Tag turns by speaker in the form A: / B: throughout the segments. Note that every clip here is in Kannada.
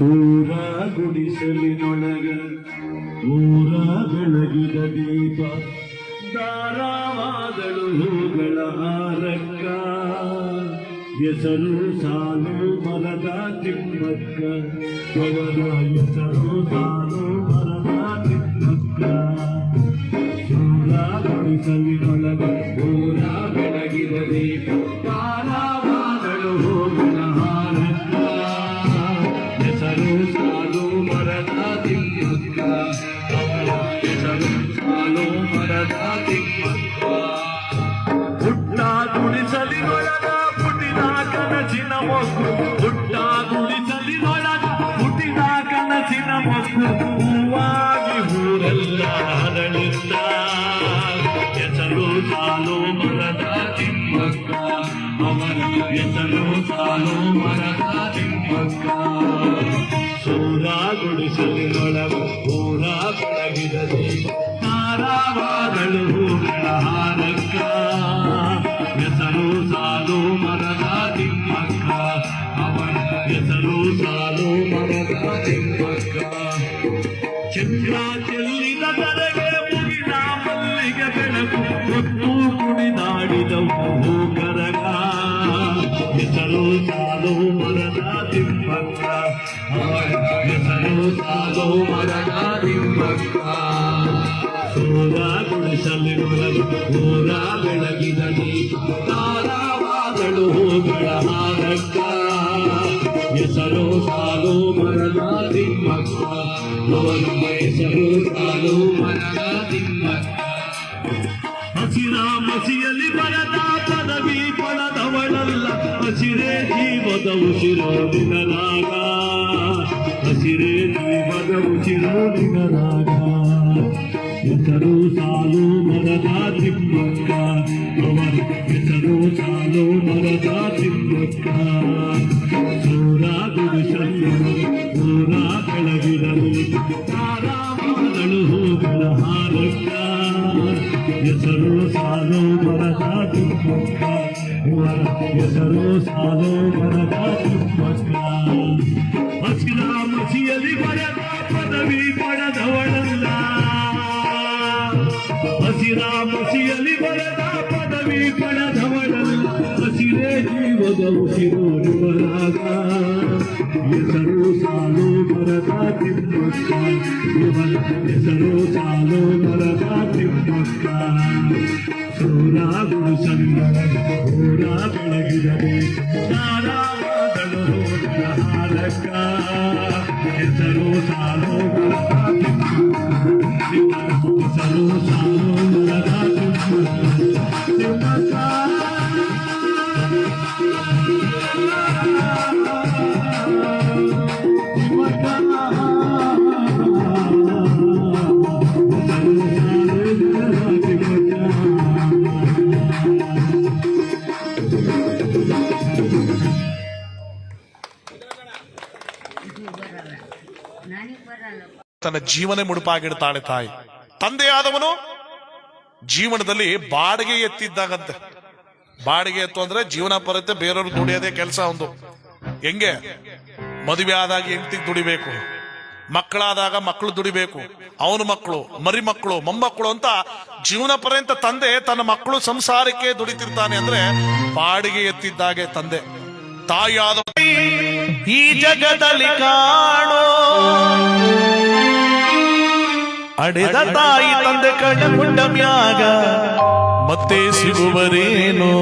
A: ಸೂರ ಗುಡಿಸಲಿನೊಳಗ ಊರ ಬೆಳಗಿದ ದೀಪ ದಾರವಾದಳು ಹೂಗಳ ಹಾರಕ್ಕ ಹೆಸರು ಸಾಲು ಮರದ ತಿಮ್ಮಕ್ಕ ಅವರ ಹೆಸರು ಸಾಲು ಮರದ ತಿಮ್ಮಕ್ಕ ಸೂರ ಗುಡಿಸಲಿನೊಳಗ ಹೆಸರು ಸಾಲು ಮರದ ತಿಮ್ಮಕ್ಕ ಅವರ ಹೆಸರು ಸಾಲು ಮರದ ತಿಮ್ಮಕ್ಕ. ಸೂರ ಗುಡಿಸಲಿನೊಳಗ, ಊರ ಬೆಳಗಿದ ದೀಪ ತಾರಾವಾದಳು ಹೂಗಳ ಹಾರಕ್ಕ ಹೆಸರು ಸಾಲು ಮರದ ತಿಮ್ಮಕ್ಕ ಅವಳ ಹೆಸರು ಸಾಲು ಮರದ ತಿಮ್ಮಕ್ಕ. ಚಂದ್ರ ಊರ ಬೆಳಗಿದ ತಾರಾವಾದಳು ಹೂಗಳ ಹಾರಕ್ಕ. ಹೆಸರು ಸಾಲು ಮರಣ ತಿಮ್ಮಕ್ಕ. ಅವನ ಹೆಸರು ಸಾಲು ಮರಣ ತಿಮ್ಮಕ್ಕ. ಹಸಿರ ಮಸಿಯಲ್ಲಿ ಬರದ ಪದವಿ ಪಡೆದವಳಲ್ಲ. ಹಸಿರೇ ಜೀವದ ಉಸಿರು ನಿನಲಾಗ ಹಸಿರೇ ಜೀವದ ಉಸಿರು ನಿನಲಾಗ ಹೆಸರು ಸಾಲು ಮರದ ತಿಮ್ಮಕ್ಕ ಅವರ ಹೆಸರು ಸಾಲು ಮರದ ತಿಮ್ಮಕ್ಕ ಸೂರ ಗುಡಿಸಲು ಊರ ಬೆಳಗಿರಲು ತಾರಾವಾದಳು ಹೂಗಳ ಹಾರಕ್ಕ ಹೆಸರು ಸಾಲು ಮರದ ತಿಮ್ಮಕ್ಕ ಇವರ ಹೆಸರು ಸಾಲು ಮರದ ತಿಮ್ಮಕ್ಕ ಹಸಿರ ಮಸಿಯಲ್ಲಿ ಬರೆದ ಪದವಿ ಪಡೆದವಳಲ್ಲ ಹಸಿರೇ ಜೀವದ ಉಸಿರು ನಿವರಾಗ ಹೆಸರು ಸಾಲು ಮರದ ತಿಮ್ಮಕ್ಕ ಇವರ ಹೆಸರು ಸಾಲು ಮರದ ತಿಮ್ಮಕ್ಕ ಸೂರ ಗುಡಿಸಂಗಳ ಊರ ಬೆಳಗಿದರೆ ತಾರಾವಾದಳು ಹೋದ ಹಾರಕ್ಕ ಹೆಸರು ಸಾಲು ಮರದ ತಿಮ್ಮಕ್ಕ ಹೆಸರು ಸಾಲು
B: ತನ್ನ ಜೀವನ ಮುಡುಪಾಗಿಡ್ತಾಳೆ ತಾಯಿ. ತಂದೆಯಾದವನು ಜೀವನದಲ್ಲಿ ಬಾಡಿಗೆ ಎತ್ತಿದ್ದಾಗಂತೆ. ಬಾಡಿಗೆ ಎತ್ತು ಅಂದ್ರೆ ಜೀವನ ಬರುತ್ತೆ ಬೇರೆಯವ್ರು ದುಡಿಯೋದೇ ಕೆಲಸ ಒಂದು. ಹೆಂಗೆ? ಮದುವೆ ಆದಾಗ ಹೆಂಡತಿಗೆ ದುಡಿಬೇಕು. ಮಕ್ಕಳಾದಾಗ ಮಕ್ಕಳು ದುಡಿಬೇಕು. ಅವನ ಮಕ್ಕಳು ಮರಿ ಮಕ್ಕಳು ಮೊಮ್ಮಕ್ಕಳು ಅಂತ ಜೀವನ ಪರ್ಯಂತ ತಂದೆ ತನ್ನ ಮಕ್ಕಳು ಸಂಸಾರಕ್ಕೆ ದುಡಿತಿರ್ತಾನೆ ಅಂದ್ರೆ ಬಾಡಿಗೆ ಎತ್ತಿದ್ದಾಗೆ ತಂದೆ. ತಾಯಿಯಾದ ಈ ಜಗದಲ್ಲಿ ಕಾಣೋ. ಅಡೆದ ತಾಯಿ ತಂದೆ ಕಣ್ಣ ಮ್ಯಾಗ ಮತ್ತೆ ಸಿಗುವರೇನೋ.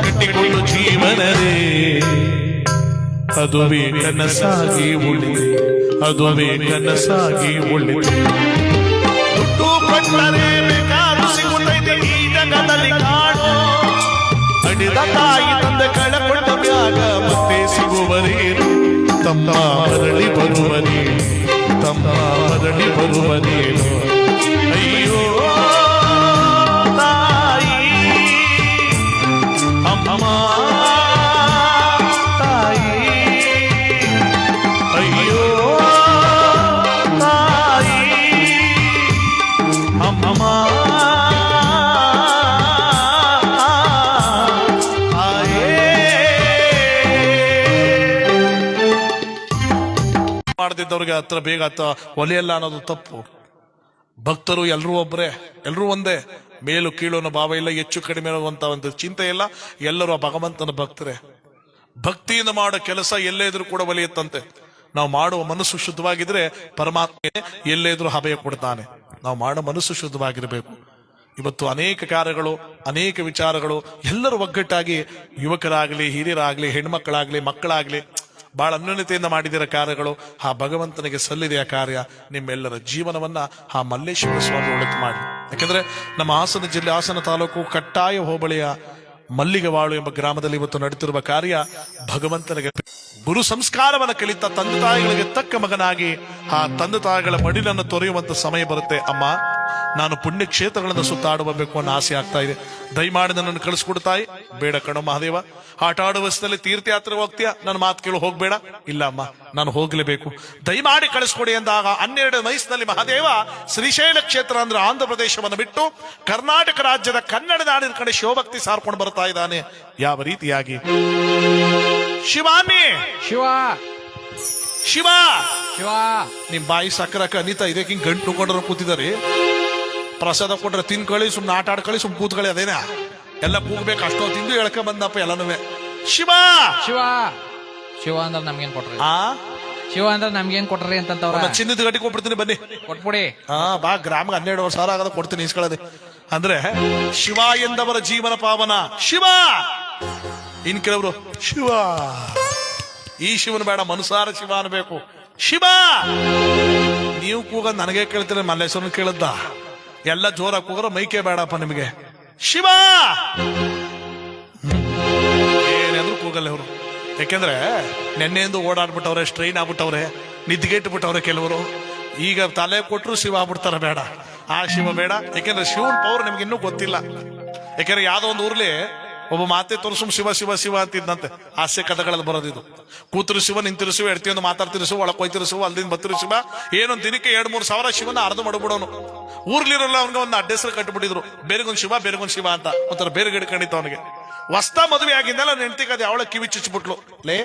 B: ಕಟ್ಟಿಕೊಂಡು ಜೀವನರೇ ಅದುವೇ ಕನಸಾಗಿ ಉಳಿದೆ ಅದುವೇ ಕನಸಾಗಿ ಉಳಿದೆ ದುಡ್ಡು ಕೊಟ್ಟರೆ ಬೇಕಾದು ಸಿಗುತ್ತೈತೆ ಈ ಜಗದಲ್ಲಿ ಕಾಣೋ ಅಡಿದ ತಾಯಿ ತಂದೆ ಕಳಕೊಂಡ ಮ್ಯಾಗ ಮತ್ತೆ ಸಿಗುವರೇನು ತಮ್ಮ ಮರಳಿ ಬರುವನೇನು ತಮ್ಮ ಮರಳಿ ಬರುವನೇನು ಅಯ್ಯೋ ಮಾಡದಿದ್ದವ್ರಿಗೆ ಹತ್ರ ಬೇಗ ಹತ್ತ ಒಲೆಯಲ್ಲ ಅನ್ನೋದು ತಪ್ಪು. ಭಕ್ತರು ಎಲ್ಲರೂ ಒಬ್ಬರೇ ಎಲ್ಲರೂ ಒಂದೇ. ಮೇಲು ಕೀಳು ಅನ್ನೋ ಭಾವ ಇಲ್ಲ, ಹೆಚ್ಚು ಕಡಿಮೆ ಅನ್ನುವಂತ ಒಂದು ಚಿಂತೆ ಇಲ್ಲ. ಎಲ್ಲರೂ ಆ ಭಗವಂತನ ಭಕ್ತರೇ. ಭಕ್ತಿಯಿಂದ ಮಾಡೋ ಕೆಲಸ ಎಲ್ಲೇ ಇದ್ರೂ ಕೂಡ ಒಲಿಯುತ್ತಂತೆ. ನಾವು ಮಾಡುವ ಮನಸ್ಸು ಶುದ್ಧವಾಗಿದ್ರೆ ಪರಮಾತ್ಮೆ ಎಲ್ಲೇ ಇದ್ರೂ ಅಭಯ ಕೊಡ್ತಾನೆ. ನಾವು ಮಾಡೋ ಮನಸ್ಸು ಶುದ್ಧವಾಗಿರಬೇಕು. ಇವತ್ತು ಅನೇಕ ಕಾರ್ಯಗಳು, ಅನೇಕ ವಿಚಾರಗಳು ಎಲ್ಲರೂ ಒಗ್ಗಟ್ಟಾಗಿ ಯುವಕರಾಗ್ಲಿ, ಹಿರಿಯರಾಗಲಿ, ಹೆಣ್ಮಕ್ಕಳಾಗಲಿ, ಮಕ್ಕಳಾಗ್ಲಿ ಬಹಳ ಅನ್ಯೋನ್ಯತೆಯಿಂದ ಮಾಡಿದಿರ ಕಾರ್ಯಗಳು, ಆ ಭಗವಂತನಿಗೆ ಸಲ್ಲಿದೆಯ ಕಾರ್ಯ ನಿಮ್ಮೆಲ್ಲರ ಜೀವನವನ್ನ ಆ ಮಲ್ಲೇಶ್ವರ ಸ್ವಾಮಿ ಒಳಿತು ಮಾಡಿ. ಯಾಕಂದ್ರೆ ನಮ್ಮ ಹಾಸನ ಜಿಲ್ಲೆ, ಹಾಸನ ತಾಲೂಕು ಕಟ್ಟಾಯ ಹೋಬಳಿಯ ಮಲ್ಲಿಗವಾಳು ಎಂಬ ಗ್ರಾಮದಲ್ಲಿ ಇವತ್ತು ನಡೆತಿರುವ ಕಾರ್ಯ ಭಗವಂತನಿಗೆ ಗುರು ಸಂಸ್ಕಾರವನ್ನು ಕಲಿತ ತಂದೆ ತಾಯಿಗಳಿಗೆ ತಕ್ಕ ಮಗನಾಗಿ ಆ ತಂದೆ ತಾಯಿಗಳ ಮಡಿಲನ್ನು ತೊರೆಯುವಂತ ಸಮಯ ಬರುತ್ತೆ. ಅಮ್ಮ ನಾನು ಪುಣ್ಯ ಕ್ಷೇತ್ರಗಳನ್ನು ಸುತ್ತಾಡಬೇಕು ಅನ್ನೋ ಆಸೆ ಆಗ್ತಾ ಇದೆ. ದಯಮಾಡಿ ನನ್ನನ್ನು ಕಳಿಸ್ಕೊಡ್ತಾಯಿ ಬೇಡ ಕಣೋ ಮಹಾದೇವ. ಆಟ ಆಡುವ ವಯಸ್ಸಿನಲ್ಲಿ ತೀರ್ಥಯಾತ್ರೆ ಹೋಗ್ತೀಯಾ? ನನ್ನ ಮಾತು ಕೇಳು ಹೋಗ್ಬೇಡ? ಇಲ್ಲ ಅಮ್ಮ ನಾನು ಹೋಗ್ಲೇಬೇಕು. ದಯಮಾಡಿ ಕಳಿಸ್ಕೊಡಿ ಎಂದಾಗ ಹನ್ನೆರಡು ವಯಸ್ಸಿನಲ್ಲಿ ಮಹಾದೇವ ಶ್ರೀಶೈಲ ಕ್ಷೇತ್ರ ಅಂದ್ರೆ ಆಂಧ್ರ ಪ್ರದೇಶವನ್ನು ಬಿಟ್ಟು ಕರ್ನಾಟಕ ರಾಜ್ಯದ ಕನ್ನಡ ನಾಡಿನ ಕಡೆ ಶಿವಭಕ್ತಿ ಸಾರ್ಕೊಂಡು ಬರ್ತಾ ಇದ್ದಾನೆ. ಯಾವ ರೀತಿಯಾಗಿ? ಶಿವಾಮಿ!
C: ಶಿವ!
B: ಶಿವ!
C: ಶಿವ!
B: ನಿಮ್ ಬಾಯಿ ಸಕ್ಕರಕ್ಕ ಅನಿತಾ ಇದಕ್ಕೆ ಹಿಂಗ್ ಗಂಟು ಕೊಂಡ್ರು ಕೂತಿದಾರೆ ಪ್ರಸಾದ ಕೊಟ್ರೆ ತಿನ್ಕೊಳ್ಳಿ ಸುಮ್ಮನೆ ಆಟ ಆಡ್ಕೊಳ್ಳಿ ಸುಮ್ಮನೆ ಕೂತ್ಕೊಳ್ಳಿ ಅದೇನಾ? ಎಲ್ಲ ಕೂಗ್ಬೇಕು ಅಷ್ಟೋ ತಿಂದು ಎಳ್ಕ ಬಂದಪ್ಪ ಎಲ್ಲನೂ ಶಿವ!
C: ಶಿವ! ಶಿವ ಅಂದ್ರೆ ನಮ್ಗೇನ್ ಕೊಟ್ರಿ?
B: ಆ?
C: ಶಿವ ಅಂದ್ರೆ ನಮ್ಗೇನ್ ಕೊಟ್ರಿ ಅಂತಂತವ್ರ?
B: ಒಂದ್ ಚಿನ್ನದ ಗಟ್ಟಿ ಕೊಟ್ಬಿಡ್ತೀನಿ ಬನ್ನಿ.
C: ಕೊಟ್ಬಿಡಿ.
B: ಹಾ ಬಾ ಗ್ರಾಮ ಹನ್ನೆರಡು ಸಾವಿರ ಆಗದ ಕೊಡ್ತೀನಿ ಇಸ್ಕೊಳ್ಳದೆ ಅಂದ್ರೆ ಶಿವ ಎಂದವರ ಜೀವನ ಪಾವನ. ಶಿವ! ಇನ್ ಕೆಲವರು ಶಿವ! ಈ ಶಿವನ ಬೇಡ ಮನುಸಾರ ಶಿವ ಅನ್ಬೇಕು. ಶಿವ! ನೀವು ಕೂಗ ನನಗೆ ಕೇಳ್ತೀರ ಮಲ್ಲೇಶ್ವರನ್ ಕೇಳದ್ದ? ಎಲ್ಲ ಜೋರಾಗಿ ಕೂಗ್ರ ಮೈಕೆ ಬೇಡಪ್ಪ ನಿಮಗೆ. ಶಿವ! ಏನಾದ್ರು ಕೂಗಲ್ಲ ಅವರು ಯಾಕೆಂದ್ರೆ ನೆನ್ನೆಯಿಂದ ಓಡಾಡ್ಬಿಟ್ಟವ್ರೆ ಸ್ಟ್ರೈನ್ ಆಗ್ಬಿಟ್ಟವ್ರೆ ನಿದ್ಗೆಟ್ಬಿಟ್ಟವ್ರೆ ಕೆಲವರು. ಈಗ ತಲೆ ಕೊಟ್ಟರು ಶಿವ ಆಗ್ಬಿಡ್ತಾರ ಬೇಡ. ಆ ಶಿವ ಬೇಡ. ಯಾಕೆಂದ್ರೆ ಶಿವನ್ ಪವರ್ ನಿಮ್ಗೆ ಇನ್ನೂ ಗೊತ್ತಿಲ್ಲ. ಯಾಕೆಂದ್ರೆ ಯಾವ್ದೋ ಒಂದು ಊರ್ಲಿ ಒಬ್ಬ ಮಾತೆ ತೋರಿಸು ಶಿವ ಶಿವ ಶಿವ ಅಂತಿದ್ದಂತೆ ಹಾಸ್ಯ ಕಥೆಗಳಲ್ಲಿ ಬರೋದಿದು. ಕೂತರು ಶಿವ, ನಿಂತಿರು ಶಿವ, ಎಡ್ತಿಯೊಂದು ಮಾತಾಡ್ತಿರು ಶಿವ ಹೋಯ್ತಿರು ಶಿವ, ಅಲ್ಲಿಂದ ಬತ್ತಿರು ಶಿವ. ಏನೊಂದು ದಿನಕ್ಕೆ ಎರಡು, ಮೂರು ಸಾವಿರ ಶಿವನ ಅರ್ಧ ಮಾಡ್ಬಿಡೋನು ಊರ್ಲಿರಲ್ಲ ಅವ್ನಿಗೆ ಒಂದು ಅಡ್ಡೆಸರು ಕಟ್ಟಿಬಿಟ್ಟಿದ್ರು ಬೇರೆಗೊಂದು ಶಿವ ಬೇರೆಗೊಂದು ಶಿವ ಅಂತ. ಒಂಥರ ಬೇರೆ ಗಿಡ್ಕೊಂಡಿತ್ತು ಅವನಿಗೆ. ಹೊಸ್ತ ಮದುವೆ ಆಗಿದ್ದಲ್ಲ ಅದು ಅವಳ ಕಿವಿ ಚುಚ್ಚಿಬಿಟ್ಲು. ಲೇ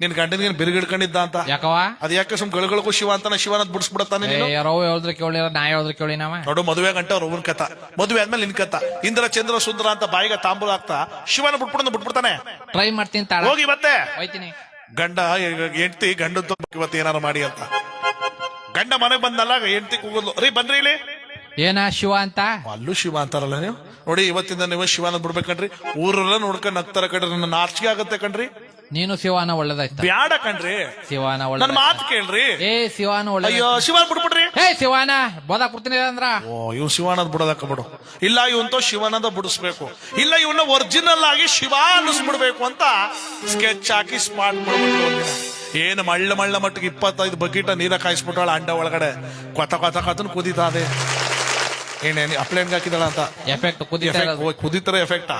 B: ನಿನ್ ಗಂಡನಿಗೆ ಬಿರುಗಿಡ್ಕೊಂಡಿದ್ದ ಅಂತ?
C: ಯಾಕವ
B: ಅದ್ ಯಾಕೆ ಸುಮ್ ಗಳಿಗಳಿಗೂ ಶಿವ ಅಂತ ಶಿವನ ಬಿಡಿಸ್ಬಿಡತ್ತಾನೆ ನೀನು?
C: ಯಾರೋ ಹೇಳಿದ್ರೆ ಕೇಳಿರ ನಾ ಹೇಳಿದ್ರೆ ಕೇಳಿ ನಾವ
B: ನೋಡು ಮದುವೆ ಗಂಟ ಅವ್ರ ಅವ್ವನ್ ಕಥ. ಮದುವೆ ಆದ್ಮೇಲೆ ನಿನ್ ಕಥ. ಇಂದ್ರ ಚಂದ್ರ ಸುಂದರ ಅಂತ ಬಾಯಿಗೆ ತಾಂಬೂಲ ಹಾಕ್ತಾ ಶಿವನ ಬಿಟ್ಬಿಡೋದು ಬಿಟ್ಬಿಡ್ತಾನೆ.
C: ಟ್ರೈ ಮಾಡ್ತೀನಿ ತಾಳ.
B: ಹೋಗಿ ಮತ್ತೆ.
C: ಹೋಯ್ತೀನಿ.
B: ಗಂಡ ಹೆಂಡತಿ ಗಂಡ ಇವತ್ತು ಏನಾರು ಮಾಡಿ ಅಂತ. ಗಂಡ ಮನೆಗೆ ಬಂದಲ್ಲ ಹೆಂಡತಿ ಕೂಗಲು ರೀ ಬಂದ್ರಿ ಇಲ್ಲಿ.
C: ಏನ ಶಿವ ಅಂತ?
B: ಅಲ್ಲೂ ಶಿವ ಅಂತಾರಲ್ಲ ನೀವು? ನೋಡಿ ಇವತ್ತಿಂದ ನೀವು ಶಿವನ ಬಿಡ್ಬೇಕನ್ರಿ ಊರೆಲ್ಲ ನೋಡ್ಕೊಂಡು ನಗ್ತಾರ ಕಣ್ರಿ ನನ್ನ ನಾಚಿಕೆ ಆಗತ್ತೆ ಕಣ್ರಿ.
C: ನೀನು ಶಿವಾನ ಒಳ್ಳೇದಾಯ್ತ.
B: ಬ್ಯಾಡ ಕಣ್ರಿ.
C: ಶಿವಾನ
B: ನನ್ನ
C: ಒಳ್ಳೆ
B: ಮಾತು ಕೇಳ್ರಿ.
C: ಏ ಶಿವಾನ ಒಳ್ಳೆ
B: ಅಯ್ಯೋ ಶಿವಾನ ಬಿಡ್ಬಿಡ್ರಿ
C: ಏ ಶಿವಾನ ಬೋದಾಕ್ ಬಿಡ್ತೀನಿ ಅಂದ್ರ?
B: ಓ ಇವ್ ಶಿವಾನದ್ ಬಿಡೋದಕ್ಕ ಬಿಡು. ಇಲ್ಲ ಇವಂತ ಶಿವಾನಂದ ಬಿಡಿಸ್ಬೇಕು. ಇಲ್ಲ ಇವನ್ನ ಒರಿಜಿನಲ್ ಆಗಿ ಶಿವ ಅನ್ನಿಸ್ಬಿಡ್ಬೇಕು ಅಂತ ಸ್ಕೆಚ್ ಹಾಕಿ ಸ್ಮಾರ್ಟ್ ಮಾಡ್ಬಿಟ್ಟು ಒಂದಿನ ಏನು ಮಳ್ಳ ಮಳ್ಳ ಮಟ್ಟಿಗೆ ಇಪ್ಪತ್ತೈದು ಬಕೀಟ ನೀರ ಕಾಯಿಸ್ಬಿಟ್ಟಾಳ ಅಂಡ ಒಳಗಡೆ. ಕೊತ ಕೊತ ಕೊತನ್ ಕುದೀತಾ ಅದೇ ಏನೇನು ಅಪ್ಲೇನ್ಗೆ ಹಾಕಿದಳ ಅಂತ?
C: ಎಫೆಕ್ಟ್ ಕುದಿತಾ
B: ಎಫೆಕ್ಟ್. ಕುದಿತರ ಎಫೆಕ್ಟಾ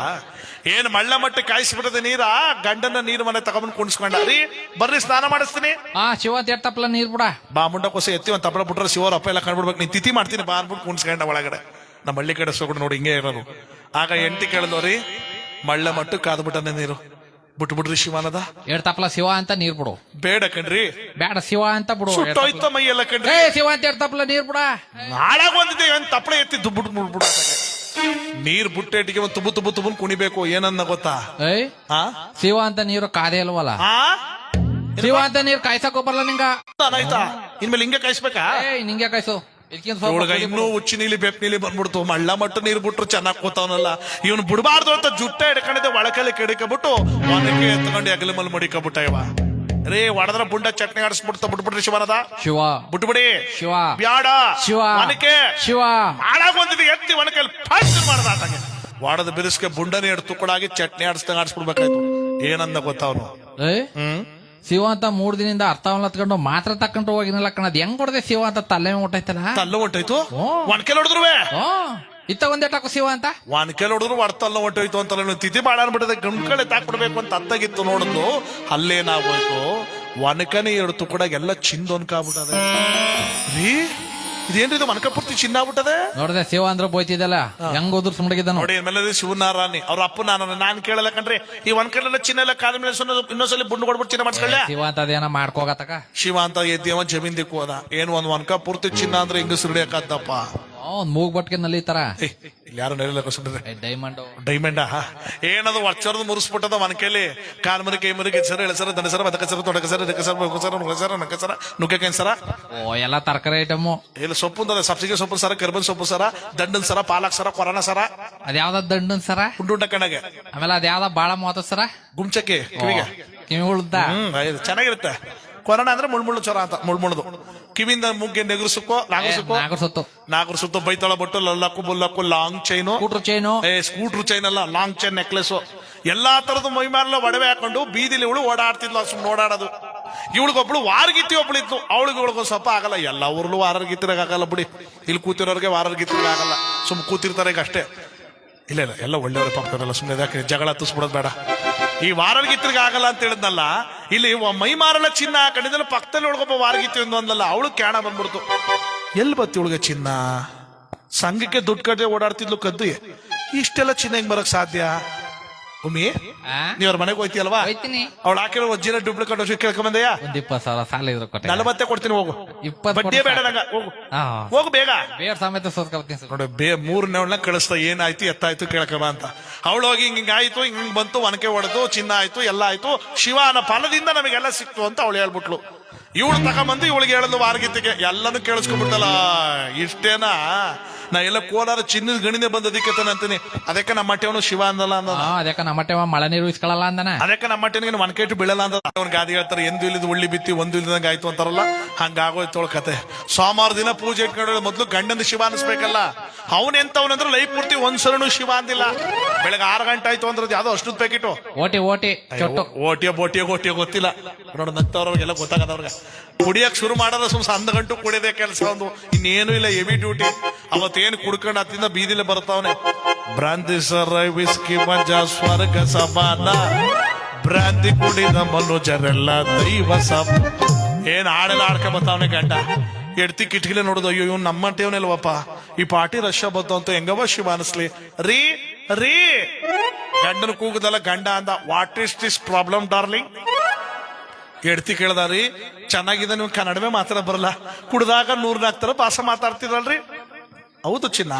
B: ಏನ್ ಮಳ್ಳ ಮಟ್ಟ ಕಾಯಿಸ್ಬಿಡದ ನೀರ? ಗಂಡನ ನೀರ್ ಮನೆ ತಗೊಂಡ್ ಕುಣಿಸ್ಕೊಂಡ ರೀ ಬರ್ರಿ ಸ್ನಾನ ಮಾಡಿಸ್ತೀನಿ.
C: ಆ ಶಿವ ಅಂತ ತಪ್ಪಲ ನೀರ್ ಬಿಡ.
B: ಬಾ ಮುಂಡ ಕೊಸ ಎತ್ತಿ ಒಂದ್ ತಪ್ಪಲ ಬಿಟ್ರೆ ಶಿವರ ಅಪ್ಪ ಎಲ್ಲ ಕಂಡ್ಬಿಡ್ಬೇಕು ನೀನ್ ತಿಥಿ ಮಾಡ್ತೀನಿ ಬಾ ಅನ್ಬಿಟ್ಟು ಕುಣಿಸ್ಕೊಂಡ ಒಳಗಡೆ. ನಮ್ಮ ಹಳ್ಳಿ ಕಡೆ ಸೊಗಡು ನೋಡಿ ಹಿಂಗೆ ಇರೋದು. ಆಗ ಎಂಟಿ ರೀ ಮಳ್ಳ ಮಟ್ಟು ಕಾದ್ಬಿಟ್ಟನೆ ನೀರು. ಬಿಟ್ಬಿಡ್ರಿ ಶಿವಾನದ.
C: ಎರಡ್ ತಪ್ಪಲ ಶಿವ ಅಂತ ನೀರ್ ಬಿಡು.
B: ಬೇಡ ಕಣ್ರಿ.
C: ಬೇಡ ಶಿವ ಅಂತ ಬಿಡು. ಎರಡ್
B: ಸುಟ್ಟೋಯ್ತ
C: ತಪ್ಲ.
B: ಮೈ ಎಲ್ಲ ಕಣ್ರಿ.
C: ಏ ಶಿವ ಅಂತ ಎರಡ್ ತಪ್ಪಲ ನೀರ್ ಬಿಡ.
B: ನಾಳೆ ಒಂದಿದೆ ಏನ್ ತಪ್ಪಳೆ ಎತ್ತಿ ದುಬ್ಬಿಟ್ ಬಿಡ್ಬಿಡ ನೀರ್ ಬುಟ್ಟೆಟಿಗೆ ಒಂದ್ ತುಬು ತುಬು ತುಬುನ್ ಕುಣಿಬೇಕು ಏನನ್ನ ಗೊತ್ತಾ?
C: ಏಯ್
B: ಹಾ
C: ಶಿವ ಅಂತ ನೀರು ಕಾದೇ ಅಲ್ವಲ್ಲ
B: ಹಾ
C: ಶಿವ ಅಂತ ನೀರ್ ಕಾಯ್ಸಕ್ ಹೋಗಲ್ಲ ನಿಂಗ?
B: ಆಯ್ತಾ? ಇನ್ಮೇಲೆ ಹಿಂಗೆ ಕಾಯಿಸ್ಬೇಕಾ?
C: ಏಯ್ ನಿಂಗೆ ಕಾಯ್ಸು.
B: ಇವಳಗ ಇನ್ನೂ. ಉಚ್ಚಿ ನೀಲಿ ಬೆಪ್ ನೀಲಿ ಬಂದ್ಬಿಡ್ತು. ಮಳ್ಳ ಮಟ್ಟ ನೀರು ಬಿಟ್ರು ಚೆನ್ನಾಗಿ ಕೂತವನಲ್ಲ. ಇವನು ಬಿಡಬಾರ್ದು ಅಂತ ಜುಟ್ಟ ಹಿಡ್ಕೊಂಡಿದ್ದೆ ಒಳಕಲ್ಲಿ ಕೆಡಿಕಬಿಟ್ಟು ಒನಕ್ಕೆ ಎತ್ಕೊಂಡು ಅಗಲ ಮಲ್ ಮಡಿಕಬಿಟ್ಟ ಇವ. ರೇ ಒಡದ್ರ ಬುಂಡ ಚಟ್ನಿ ಆಡಿಸ್ಬಿಡ್ತ ಬಿಟ್ಬಿಡ್ರಿ ಶಿವನದ.
C: ಶಿವ.
B: ಬಿಟ್ಬಿಡಿ.
C: ಶಿವ.
B: ಬ್ಯಾಡ.
C: ಶಿವ.
B: ಒನಕೆ.
C: ಶಿವ.
B: ಹಾಳಾಗೊಂದಿದ್ದು ಎತ್ತಿ ಒನಕಲ್ಲಿ ಫಸ್ಟ್ ಮಾಡದ ಆತಂಗೆ. ವಾಡದ ಬಿರುಸ್ಗೆ ಬುಂಡನೇ ಹಿಡ್ದು ತುಕ್ಕಡಾಗಿ ಚಟ್ನಿ ಆಡಿಸ್ದಂಗ ಆಡಿಸ್ಬಿಡ್ಬೇಕಾಯ್ತು. ಏನಂದ ಗೊತ್ತವನು? ಹ್ಮ್?
C: ಶಿವ ಅಂತ ಮೂರ್ ದಿನದಿಂದ ಅರ್ಥವನ್ನ ಹತ್ಕೊಂಡು ಮಾತ್ರ ತಕೊಂಡು ಹೋಗಿನಲ್ಲ ಕಣದ್ ಹೆಂಗ್ ಹೊಡೆದೆ ಶಿವ ಅಂತ ತಲೆ ಹೊಟ್ಟೈತಲ್ಲ
B: ತಲ್ಲ ಹೊಂಟೋಯ್ತು?
C: ಓ.
B: ಒನಕೆಲ್ ಹೊಡೆದ್ರುವೆ?
C: ಓ. ಇತ್ತ ಒಂದೇಟಾಕು ಶಿವ ಅಂತ
B: ಒಣಕೆಲ್ ಹೊಡೆದ್ರು ಒಡ್ತಲ್ಲ ಹೊಟ್ಟೋಯ್ತು ಅಂತ ತಿಥಿ ಬಾಳ ಅನ್ಬಿಟ್ಟದೆ ಗಂಡ್ ಕಡೆ ತಾಕ್ಬಿಡ್ಬೇಕು ಅಂತ ಅತ್ತಾಗಿತ್ತು ನೋಡಿದ್ಲು ಅಲ್ಲೇನಾಗೋಯ್ತು ಒಣಕನೇ ಎರಡು ಕೂಡ ಎಲ್ಲ ಚಿಂದೊನ್ಕಾಗ್ಬಿಟ್ಟದೆ. ರೀ? ಇದೇನ್ರಿ ಇದು ಮನಕಪೂರ್ತಿ ಚಿನ್ನ ಆಗ್ಬಿಟ್ಟದೆ?
C: ನೋಡ್ದೆ ಶಿವ ಅಂದ್ರ ಬೋಯ್ತಿದ್ದಲ್ಲ ಹೆಂಗ್ ಹೋದ್ರು ಸುಮ್ಡಗಿದ್ದಾನು
B: ನೋಡಿ ಮೇಲೆ ಶಿವನಾರಾಯಣಿ. ಅವ್ರ ಅಪ್ಪ ನಾನು ನಾನ್ ಕೇಳಲ್ಲ ಕಣ್ರಿ. ಈ ಒನ್ಕಲ್ಲೆಲ್ಲ ಚಿನ್ನ ಎಲ್ಲ ಕಾಲ ಮೇಲೆ ಸುಮ್ಮನೆ ಇನ್ನೊಂದ್ಸಲಿ ಬುಂಡು ಕೊಡ್ಬಿಟ್ಟು ಚಿನ್ನ ಮಾಡಿಸ್ಕೊಳ್ಳ?
C: ಶಿವ ಅಂತ ಅದೇನ ಮಾಡ್ಕೋಗತಕ
B: ಶಿವ ಅಂತ ಎದ್ದೇವ ಜಮೀನ್ ದಿಕ್ಕು ಹೋದ ಏನ್ ಒಂದ್ ಒನ್ಕ ಪೂರ್ತಿ ಚಿನ್ನ ಅಂದ್ರೆ ಹಿಂಗ ಸಿಡಿಯಕಾದ್ದಪ್ಪ
C: ಒಂದ್ ಮೂಗ್ ಬಟ್ಕೆ
B: ಇಲ್ಲಿ ಯಾರು ನೆರಲ್ಲ ಸುಡ್ರಿ
C: ಡೈಮಂಡ್
B: ಡೈಮಂಡ ಏನದು ವರ್ಷದ ಮುರಿಸ್ಬಿಟ್ಟದ ಕೇಳಿ ಕಾಲ್? ಮರಿ ಕೈ ಮರಿ ಕೆಸರ ಎಳಸರ ದನಸರ ಬದಕಸರ ತೊಡಕಸರ ದಕಸರ ಬೊಗಸರ ನುಗ್ಗಸರ ನಕ್ಕಸರ ನುಗ್ಗಕೈನ್ ಸರ?
C: ಓ ಎಲ್ಲಾ ತರಕಾರಿ ಐಟಮ್
B: ಇಲ್ಲ ಸೊಪ್ಪು ಅಂದ್ರೆ ಸಬ್ಸಿಗೆ ಸೊಪ್ಪು ಸರ ಕರ್ಬನ್ ಸೊಪ್ಪು ಸರ ದಂಡನ್ ಸರ ಪಾಲಕ್ ಸರ ಕೊರೋನಾ ಸರ?
C: ಅದ್ಯಾವ್ದ ದಂಡನ್ ಸರ?
B: ಉಂಡುಂಡ ಕಣಗೆ.
C: ಆಮೇಲೆ ಅದ್ಯಾವ್ದ ಬಾಳ ಮೂವತ್ತ ಸರ?
B: ಗುಮ್ಚಕ್ಕೆ ಕಿವಿಗೆ. ಚೆನ್ನಾಗಿರುತ್ತೆ. ಕೊರೋನಾ ಅಂದ್ರೆ ಮುಳ್ಮುಳ್ಳು ಚೊರ ಅಂತ ಮುಳ್ಮುಳ್ದು. ಕಿವಿಂದ ಮುಗ್ಗೆ ನೆಗರ್ಸಕ್ಕೋ ನಾಗರ್ಸಕ್ಕೋ
C: ನಾಗರ ಸೊತ್ತು
B: ನಾಗರ ಸುತ್ತ ಬೈತಾಳ ಬಟ್ಟು ಲಲ್ಲಕ್ಕು ಬುಲ್ಲಕ್ಕು ಲಾಂಗ್ ಚೈನು.
C: Scooter chain.
B: ಏ ಸ್ಕೂಟ್ರ್ ಚೈನ್ ಅಲ್ಲ ಲಾಂಗ್ ಚೈನ್ ನೆಕ್ಲೆಸ್. ಎಲ್ಲಾ ತರದ ಮೈ ಮೇಲೆ ಒಡವೆ ಹಾಕೊಂಡು ಬೀದಿಲಿ ಇವಳು ಓಡಾಡ್ತಿದ್ಲು ಸುಮ್ಮನೆ ಓಡಾಡೋದು ಇವಳಿಗೊಬ್ಳು ವಾರಗಿತ್ತಿ ಅವಳಿಗೆ ಇವಳಿಗೂ ಸ್ವಲ್ಪ ಆಗಲ್ಲ ಎಲ್ಲ ಊರ್ಲು ವಾರಗಿತ್ತಿರಾಗ ಆಗಲ್ಲ ಬಿಡಿ. ಇಲ್ಲಿ ಕೂತಿರೋರಿಗೆ ವಾರಗಿತ್ತಿರಾಗ ಆಗಲ್ಲ. ಸುಮ್ ಕೂತಿರ್ತಾರೆ ಈಗ ಅಷ್ಟೇ. ಇಲ್ಲ ಇಲ್ಲ ಎಲ್ಲ ಒಳ್ಳೆಯವ್ರ ಪಾಪ ಸುಮ್ಮನೆ ಜಗಳ ಹತ್ತಿಸ್ಬಿಡೋದು ಬೇಡ. ಈ ವಾರಗಿತ್ತಿಗೆ ಆಗಲ್ಲ ಅಂತ ಹೇಳಿದ್ನಲ್ಲ, ಇಲ್ಲಿ ಮೈ ಮಾರಲ ಚಿನ್ನ ಹಾಕೊಂಡಿದ್ದಲ್ಲ ಪಕ್ಕದಲ್ಲಿ ಒಳಗೊಬ್ಬ ವಾರಗಿತ್ತು ಎಂದು ಅಂದಲ್ಲ ಅವಳು ಕ್ಯಾಣ ಬಂದ್ಬಿಡ್ತು. ಎಲ್ಲಿ ಬತ್ತಿ ಇವಳಿಗೆ ಚಿನ್ನ? ಸಂಘಕ್ಕೆ ದುಡ್ಡು ಕಟ್ಟೆ ಓಡಾಡ್ತಿದ್ಲು ಕದ್ದು. ಇಷ್ಟೆಲ್ಲ ಚಿನ್ನ ಹೆಂಗ್ ಬರಕ್ ಸಾಧ್ಯ? ಉಮಿ ನೀವ್ರ ಮನೆಗ್ ಹೋಯ್ತಿಯಲ್ವಾ?
C: ಹೋಯ್ತೀನಿ.
B: ಅವಳು ಹಾಕಿರೋ ಒಜ್ಜಿನ ಡೂಪ್ಲಿಕೇಟ್ ಔಷಧಿ ಕೇಳ್ಕೊಂಬಂದಯ್ಯ
C: ಒಂದ್ ಇಪ್ಪತ್ ಸಾವಿರ ಸಾಲ ಇದ್ರ ಕೊಟ್ಟೆ.
B: ನಲವತ್ತೆ ಕೊಡ್ತೀನಿ ಹೋಗು.
C: ಇಪ್ಪತ್ತು
B: ಬಡ್ಡಿ ಬೇಡ ನಂಗ ಹೋಗು.
C: ಹಾ
B: ಹೋಗು ಬೇಗ.
C: ಬೇರೆ ಸಮೇತ ಸರ್.
B: ನೋಡಿ ಬೇ ಮೂರನೇವಳನ್ನ ಕಳಿಸ್ತಾ ಏನಾಯ್ತು ಎತ್ತಾಯ್ತು ಕೇಳ್ಕೊಬ ಅಂತ. ಅವಳು ಹೋಗಿ ಹಿಂಗ್ ಹಿಂಗ್ ಆಯ್ತು ಹಿಂಗ್ ಹಿಂಗ್ ಬಂತು ಒನಕೆ ಹೊಡೆದು ಚಿನ್ನ ಆಯ್ತು ಎಲ್ಲ ಆಯ್ತು. ಶಿವನ ಫಲದಿಂದ ನಮಗೆಲ್ಲ ಸಿಕ್ತು ಅಂತ ಅವಳು ಹೇಳ್ಬಿಟ್ಲು. ಇವಳು ತಗೊಂಬಂದು ಇವಳಿಗೆ ಹೇಳಲು ವಾರ್ಗೀತಿಗೆ ಎಲ್ಲಾನು ಕೇಳಿಸ್ಕೊಂಡ್ಬಿಟ್ಟಲ್ಲ ಇಷ್ಟೇನಾ? ನಾ ಎಲ್ಲ ಕೋಲಾರ ಚಿನ್ನದ ಗಣಿನೇ ಬಂದ ಅದಕ್ಕೆ ಅಂತೀನಿ. ಅದಕ್ಕೆ ನಮ್ಮ ಮಟ್ಟೆವನು ಶಿವ ಅಂದಲ್ಲ ಅಂದ
C: ಹಾ ಅದಕ್ಕೆ ನಮ್ಮ ಮಟ್ಟೆ ಮಳೆ ನೀರು ಇಸ್ಕೊಳ್ಳಲ್ಲ ಅಂದನ.
B: ಅದಕ್ಕೆ ನಮ್ಮ ಮಟ್ಟಿನ ಒನ್ಕೇಟು ಬೀಳಲ್ಲ ಅಂತ ಅವ್ನ ಗಾದಿ ಹೇಳ್ತಾರೆ ಎಂದು ಇಲ್ಲಿದ್ ಉಳ್ಳಿ ಬಿತ್ತಿ ಒಂದು ಇಲ್ಲದಂಗ ಆಯ್ತು ಅಂತಾರಲ್ಲ. ಹಂಗಾಗೋಯ್ತು ಅವಳ ಕತೆ. ಸೋಮವಾರ ದಿನ ಪೂಜೆ ಇಟ್ಕೊಂಡು ಮೊದ್ಲು ಗಂಡನ ಶಿವ ಅನಿಸ್ಬೇಕಲ್ಲ ಅವನ್ ಎಂತವನಂದ್ರೆ ಲೈಫ್ ಪೂರ್ತಿ ಒಂದ್ ಸರನು ಶಿವ ಅಂದಿಲ್ಲ. ಬೆಳಗ್ಗೆ ಆರು ಗಂಟೆ ಆಯ್ತು ಅಂದ್ರೆ ಯಾವ್ದೋ ಅಷ್ಟು ಪ್ಯಾಕೆಟು
C: ಓಟಿ ಓಟಿ ಚೊಟ್ಟು.
B: ಓಟಿಯೋ ಬೋಟಿಯೋ ಗೋಟಿಯೋ ಗೊತ್ತಿಲ್ಲ. ನೋಡು ನಗ್ತವ್ರವ್ರಿಗೆಲ್ಲ ಗೊತ್ತಾಗದವ್ರಿಗೆ. ಕುಡಿಯಕ್ ಶುರು ಮಾಡೋದ ಸುಮ್ ಅಂದ ಗಂಟು ಕುಡಿದೆ ಕೆಲಸ ಒಂದು. ಇನ್ನೇನು ಇಲ್ಲ ಹೆವಿ ಡ್ಯೂಟಿ ಅವತ್ತೇನು ಕುಡ್ಕೊಂಡು ಅತ್ತಿಂದ ಬೀದಿಲೆ ಬರ್ತಾವನೆ ಬ್ರಾಂತಿ ಸರ್ ವಿಸ್ಕಿ ಮಜ ಸ್ವರ್ಗ ಸಮಾನ ಬ್ರಾಂತಿ ಕುಡಿದ ಮನುಜರೆಲ್ಲ ದೈವ ಸಮ ಏನ್ ಆಡಲ್ಲ ಆಡ್ಕೊಂಡ್ ಬರ್ತಾವನೆ ಗಂಡ. ಎಡ್ತಿ ಕಿಟಕಿಲೆ ನೋಡುದು, ಅಯ್ಯೋ, ಇವ್ನು ನಮ್ಮ ಟೇವನಿಲ್ವಪ್ಪ ಈ ಪಾರ್ಟಿ ರಶ್ಯ ಬಂತು ಅಂತ ಹೆಂಗವ ಶಿವ ಅನಿಸ್ಲಿ. ರೀ ರೀ. ಗಂಡನ ಕೂಗದಲ್ಲ ಗಂಡ ಅಂದ what is this problem darling ಎಡ್ತಿ ಕೇಳ್ದಾರಿ ಚೆನ್ನಾಗಿದೆ ನೀವು ಕನ್ನಡವೇ ಮಾತ್ರ ಬರಲ್ಲ. ಕುಡ್ದಾಗ ನೂರ್ ನಾಲ್ಕು ತರ ಭಾಷೆ ಮಾತಾಡ್ತಿರಲ್ರಿ ಹೌದು ಚಿನ್ನ.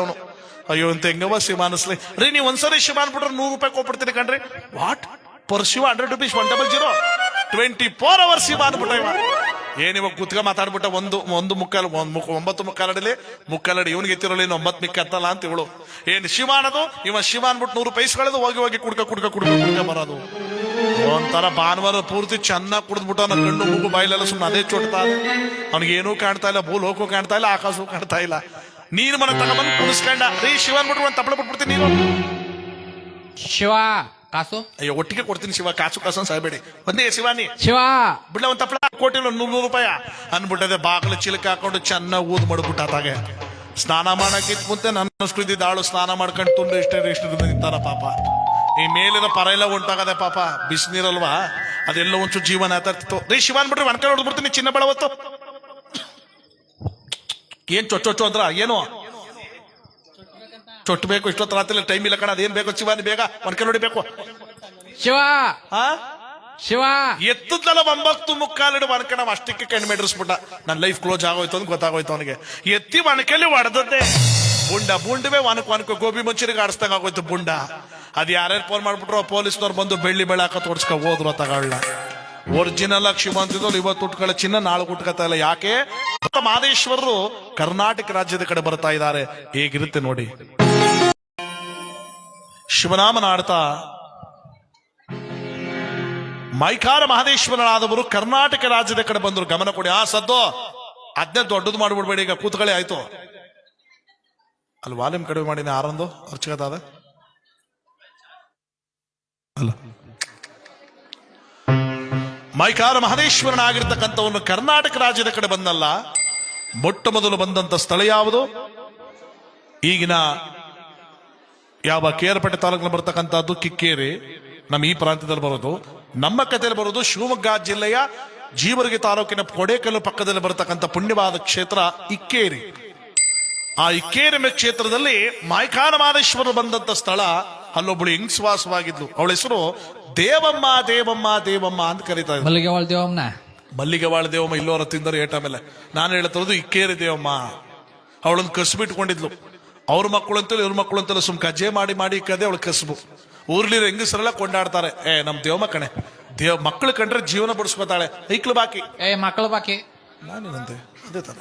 B: ಅವನು. ಅಯ್ಯೋ ಅಂತ ಹೆಂಗವ ಶಿವ ಅನಿಸ್ಲಿ. ರೀ ನೀವು ಒಂದ್ಸರಿ ಶಿವಾನ್ ಅನ್ಬಿಟ್ರೆ ನೂರು ರೂಪಾಯಿ ಕೊಟ್ಬಿಡ್ತೀನಿ ಕಣ್ರಿ. What per Shiva hundred rupees one double zero twenty four hour Shiva ಅನ್ಬಿಟ್ಟ ಇವ. ಏನ್ ಇವಾಗ ಕುತ್ಕ ಮಾತಾಡ್ಬಿಟ್ಟ ಒಂದು ಒಂದು ಮುಕ್ಕಾಲು ಒಂದ್ ಮುಕ್ ಒಂಬತ್ತು ಮುಕ್ಕಾಲಡಿಲಿ? ಮುಕ್ಕಾಲಡಿ ಇವನಿಗೆ ಎತ್ತಿರೋಲಿ ಇನ್ನು ಒಂಬತ್ತು ಮಿಕ್ಕ ಹತ್ತಲ್ಲ ಅಂತ ಇವಳು. ಏನ್ ಶಿವ ಅನ್ನೋದು? ಇವ ಶಿವ ಅನ್ಬಿಟ್ಟು ನೂರು ಪೈಸ್ಗಳದು ಹೋಗಿ ಹೋಗಿ ಕುಡ್ಕ ಕುಡ್ಕ ಕುಡ್ಕ ಕುಡ್ಕ ಬರೋದು. ಒಂಥರ ಭಾನುವಾರ ಪೂರ್ತಿ ಚೆನ್ನಾಗಿ ಕುಡಿದ್ಬಿಟ್ಟು ಅವನ ಕಣ್ಣು ಮೂಗು ಬಾಯಿಲೆಲ್ಲ ಸುಮ್ಮನೆ ಅದೇ ಚೊಟ್ತಾ ಅವ್ನಿಗೆ ಏನೂ ಕಾಣ್ತಾ ಇಲ್ಲ ಭೂ ಲೋಕೂ ಕಾಣ್ತಾ ಇಲ್ಲ ಆಕಾಶವೂ ಕಾಣ್ತಾ ಇಲ್ಲ ನೀನು ಮನೆ ತಗೊಂಬಂದು ಕುಡಿಸ್ಕೊಂಡ ರೀ ಶಿವನ್ ಬಿಟ್ರು ಒಂದು ತಪ್ಪಳ ಬಿಟ್ಬಿಡ್ತೀನಿ ನೀನು
C: ಶಿವ ಕಾಸು
B: ಅಯ್ಯೋ ಒಟ್ಟಿಗೆ ಕೊಡ್ತೀನಿ ಶಿವ ಕಾಸು ಕಾಸು ಅಂತ ಸಾಯ್ಬೇಡಿ ಒಂದೇ ಶಿವಾನಿ
C: ಶಿವ
B: ಬಿಡ್ಲ ಒಂದ್ ತಪ್ಪಳ ಕೊಟ್ಟಿಲ್ಲ ನೂರು ನೂರು ರೂಪಾಯಿ ಅನ್ಬಿಟ್ಟದೆ ಬಾಗಿಲು ಚಿಲಕ ಹಾಕೊಂಡು ಚೆನ್ನಾಗಿ ಊದ್ ಮಾಡ್ಬಿಟ್ಟ ಆತಾಗೆ ಸ್ನಾನ ಮಾಡಕ್ಕಿತ್ ಮುಂತೆ ನನ್ನ ಅಷ್ಟು ಇದ್ದಿದ್ದ ಆಳು ಸ್ನಾನ ಮಾಡ್ಕೊಂಡು ತುಂಬ ಇಷ್ಟ ಇಷ್ಟ ನಿಂತಾನ ಪಾಪ ಈ ಮೇಲಿನ ಪರ ಎಲ್ಲ ಉಂಟಾಗದೆ ಪಾಪ ಬಿಸಿನೀರಲ್ವಾ? ಅದೆಲ್ಲ ಒಂಚೂರು ಜೀವನ ಆಯ್ತಿತ್ತು ರೀ ಶಿವನ್ ಬಿಡ್ರಿ ಒಣಕಡೆ ಹೊಡೆದ್ಬಿಡ್ತೀನಿ ಚಿನ್ನ ಬೆಳವತ್ತು ಏನ್ ಚೊಚ್ಚೊಚ್ಚು ಅಂದ್ರ? ಏನು? ಚೊಟ್ಟು ಬೇಕು ಇಷ್ಟೊತ್ತು ರಾತ್ರಿ ಟೈಮ್ ಇಲ್ಲ ಕಣ ಅದೇನ್ ಬೇಕು ಶಿವಾನಿ ಬೇಗ? ಒಣಕಡೆ ಹೊಡಿಬೇಕು
C: ಶಿವ!
B: ಹಾ?
C: ಶಿವ!
B: ಎತ್ತದಲ್ಲ ಒಂಬತ್ತು ಮುಕ್ಕಾಲಿಡು ಒಣಕಣ ಅಷ್ಟಕ್ಕೆ ಕಣ್ಣು ಮೆಡ್ರಿಸ್ಬಿಟ್ಟ. ನನ್ನ ಲೈಫ್ ಕ್ಲೋಸ್ ಆಗೋಯ್ತು ಅಂತ ಗೊತ್ತಾಗೋಯ್ತು ಅವನಿಗೆ. ಎತ್ತಿ ಒಣಕೆಲ್ಲಿ ಹೊಡೆದದ್ದೆ ಬುಂಡ ಬುಂಡವೇ ಒನಕ್ ಒನಕ ಗೋಬಿ ಮಂಚೂರಿಗೆ ಆಡಿಸ್ದಂಗ ಆಗೋಯ್ತು ಬುಂಡ. ಅದ್ ಯಾರ್ಯಾರು ಫೋನ್ ಮಾಡ್ಬಿಟ್ರು ಪೊಲೀಸ್ನವ್ರು ಬಂದು ಬೆಳ್ಳಿ ಬೆಳಕ ತೋರ್ಸ್ಕ ಹೋದ್ರು ತಗೊಳ್ಳ ಒರಿಜಿನಲ್ ಆಗಿ ಶಿವಂತಿದ್ರು ಇವತ್ತು ಉಟ್ಕೊಳ್ಳೋ ಚಿನ್ನ ನಾಳೆ ಉಟ್ಕೊತಾ ಇಲ್ಲ. ಯಾಕೆ? ಮಹದೇಶ್ವರರು ಮಾದೇಶ್ವರರು ಕರ್ನಾಟಕ ರಾಜ್ಯದ ಕಡೆ ಬರ್ತಾ ಇದ್ದಾರೆ. ಹೇಗಿರುತ್ತೆ ನೋಡಿ. ಶಿವನಾಮನ ಆಡ್ತಾ ಮೈಕಾರ ಮಹದೇಶ್ವರನಾದವರು ಕರ್ನಾಟಕ ರಾಜ್ಯದ ಕಡೆ ಬಂದರು. ಗಮನ ಕೊಡಿ. ಆ ಸದ್ದು ಅದನ್ನೇ ದೊಡ್ಡದು ಮಾಡ್ಬಿಡ್ಬೇಡಿ. ಈಗ ಕೂತ್ಕೊಳ್ಳಿ, ಆಯ್ತು. ಅಲ್ಲಿ ವಾಲ್ಯೂಮ್ ಕಡಿಮೆ ಮಾಡಿನ ಆರಂದು ಅರ್ಚಕದಾದ ಅಲ್ಲ. ಮೈಕಾರ ಮಹದೇಶ್ವರನಾಗಿರ್ತಕ್ಕಂಥವನು ಕರ್ನಾಟಕ ರಾಜ್ಯದ ಕಡೆ ಬಂದಲ್ಲ. ಮೊಟ್ಟ ಮೊದಲು ಬಂದಂತ ಸ್ಥಳ ಯಾವುದು? ಈಗಿನ ಯಾವ ಕೇರಪಟ್ಟೆ ತಾಲೂಕಿನ ಬರ್ತಕ್ಕಂಥದ್ದು ಕಿಕ್ಕೇರಿ. ನಮ್ಮ ಈ ಪ್ರಾಂತ್ಯದಲ್ಲಿ ಬರೋದು. ನಮ್ಮ ಕಥೆಯಲ್ಲಿ ಬರೋದು ಶಿವಮೊಗ್ಗ ಜಿಲ್ಲೆಯ ಜೀವರಿಗೆ ತಾಲೂಕಿನ ಕೊಡೇಕಲ್ಲು ಪಕ್ಕದಲ್ಲಿ ಬರತಕ್ಕಂಥ ಪುಣ್ಯವಾದ ಕ್ಷೇತ್ರ ಇಕ್ಕೇರಿ. ಆ ಇಕ್ಕೇರಿ ಕ್ಷೇತ್ರದಲ್ಲಿ ಮಾಯಕಾನ ಮಹದೇಶ್ವರ ಬಂದಂತ ಸ್ಥಳ ಅಲ್ಲೊಬ್ಬಳು ಹಿಂಗ್ಸ್ವಾಸವಾಗಿದ್ಲು ಅವಳ ಹೆಸರು ದೇವಮ್ಮ ದೇವಮ್ಮ ದೇವಮ್ಮ ಅಂತ ಕರೀತಾ
C: ಮಲ್ಲಿಗೆ ದೇವಮ್ಮನ?
B: ಮಲ್ಲಿಗೆ ವಾಳ ದೇವಮ್ಮ ಇಲ್ಲೋರ ತಿಂದರು ಏಟ ಮೇಲೆ. ನಾನು ಹೇಳ್ತಿರೋದು ಇಕ್ಕೇರಿ ದೇವಮ್ಮ. ಅವಳನ್ನು ಕಸ್ಬಿಟ್ಕೊಂಡಿದ್ಲು ಅವ್ರ ಮಕ್ಕಳು ಅಂತೇಳಿ ಇವ್ರ ಮಕ್ಕಳು ಅಂತೇಳಿ ಸುಮ್ ಕಜ್ಜೆ ಮಾಡಿ ಮಾಡಿ ಇಕ್ಕದೆ ಅವಳು ಕಸ್ಬು. ಊರ್ಲಿ ಹೆಂಗಸರೆಲ್ಲ ಕೊಂಡಾಡ್ತಾರೆ. ಏ ನಮ್ ದೇವಮ್ಮ ಕಣೆ. ದೇವ್ ಮಕ್ಕಳು ಕಂಡ್ರೆ ಜೀವನ ಬಡಿಸ್ಕೊತಾಳೆ. ಐಕ್ಳು ಬಾಕಿ.
C: ಏ ಮಕ್ಕಳು ಬಾಕಿ.
B: ನಾನೇನಂತೆ? ಅದೇ ತರ